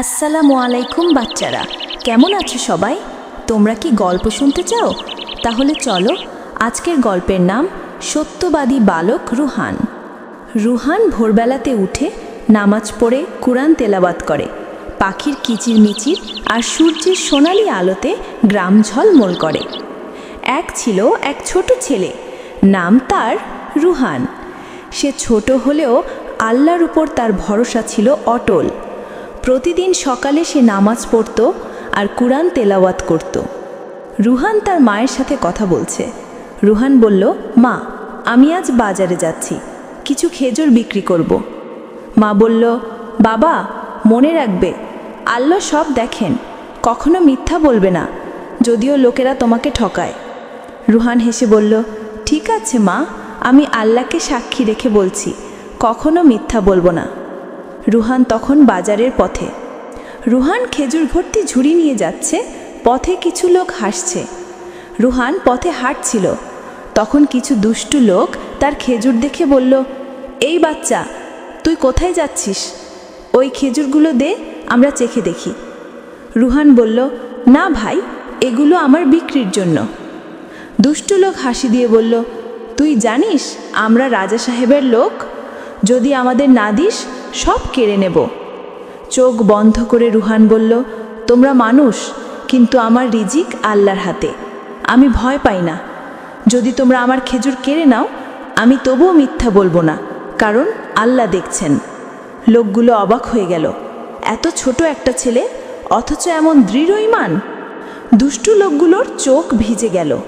আসসালামু আলাইকুম বাচ্চারা। কেমন আছো সবাই? তোমরা কি গল্প শুনতে চাও? তাহলে চলো আজকের গল্পের নাম সত্যবাদী বালক রুহান। রুহান ভোরবেলাতে উঠে নামাজ পড়ে কুরআন তেলাবাত করে। পাখির কিচিরমিচির আর সূর্যের সোনালি আলোতে গ্রাম ঝলমল করে। এক ছিল এক ছোট ছেলে, নাম তার রুহান। সে ছোট হলেও আল্লাহর উপর তার ভরসা ছিল অটল। প্রতিদিন সকালে সে নামাজ পড়ত আর কুরআন তেলাওয়াত করত। রুহান তার মায়ের সাথে কথা বলছে। রুহান বলল, মা, আমি আজ বাজারে যাচ্ছি। কিছু খেজুর বিক্রি করব। মা বলল, বাবা, মনে রাখবে, আল্লাহ সব দেখেন, কখনো মিথ্যা বলবে না, যদিও লোকেরা তোমাকে ঠকায়। রুহান হেসে বলল, ঠিক আছে মা, আমি আল্লাহকে সাক্ষী রেখে বলছি, কখনো মিথ্যা বলব না। রুহান তখন বাজারের পথে। রুহান খেজুর ভর্তি ঝুড়ি নিয়ে যাচ্ছে, পথে কিছু লোক হাসছে। রুহান পথে হাঁটছিল। তখন কিছু দুষ্টু লোক তার খেজুর দেখে বলল, এই বাচ্চা, তুই কোথায় যাচ্ছিস? ওই খেজুরগুলো দে, আমরা চেখে দেখি। রুহান বলল, না ভাই, এগুলো আমার বিক্রির জন্য। দুষ্ট লোক হাসি দিয়ে বলল, তুই জানিস, আমরা রাজা সাহেবের লোক? যদি আমাদের না দিস সব কেড়ে নেব। চোখ বন্ধ করে রুহান বলল, তোমরা মানুষ, কিন্তু আমার রিজিক আল্লাহর হাতে। আমি ভয় পাই না। যদি তোমরা আমার খেজুর কেড়ে নাও, আমি তবুও মিথ্যা বলব না, কারণ আল্লাহ দেখছেন। লোকগুলো অবাক হয়ে গেল, এত ছোট একটা ছেলে, অথচ এমন দৃঢ় ইমান দুষ্টু লোকগুলোর চোখ ভিজে গেল,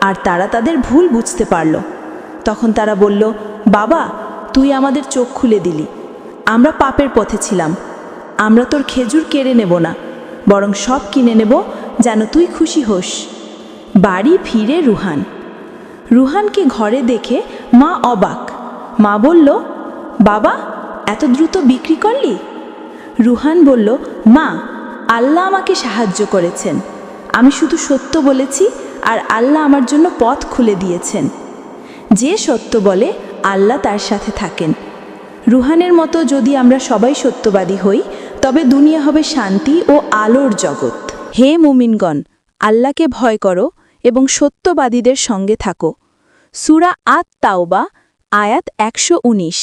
আর তারা তাদের ভুল বুঝতে পারল। তখন তারা বলল, বাবা, তুই আমাদের চোখ খুলে দিলি। আমরা পাপের পথে ছিলাম। আমরা তোর খেজুর কেড়ে নেব না, বরং সব কিনে নেব যেন তুই খুশি হোস। বাড়ি ফিরে রুহান। রুহানকে ঘরে দেখে মা অবাক। মা বলল, বাবা, এত দ্রুত বিক্রি করলি? রুহান বলল, মা, আল্লাহ আমাকে সাহায্য করেছেন। আমি শুধু সত্য বলেছি আর আল্লাহ আমার জন্য পথ খুলে দিয়েছেন। যে সত্য বলে আল্লাহ তার সাথে থাকেন। রুহানের মতো যদি আমরা সবাই সত্যবাদী হই, তবে দুনিয়া হবে শান্তি ও আলোর জগৎ। হে মুমিনগণ, আল্লাহকে ভয় করো এবং সত্যবাদীদের সঙ্গে থাকো। সুরা আত তাওবা আয়াত একশো উনিশ।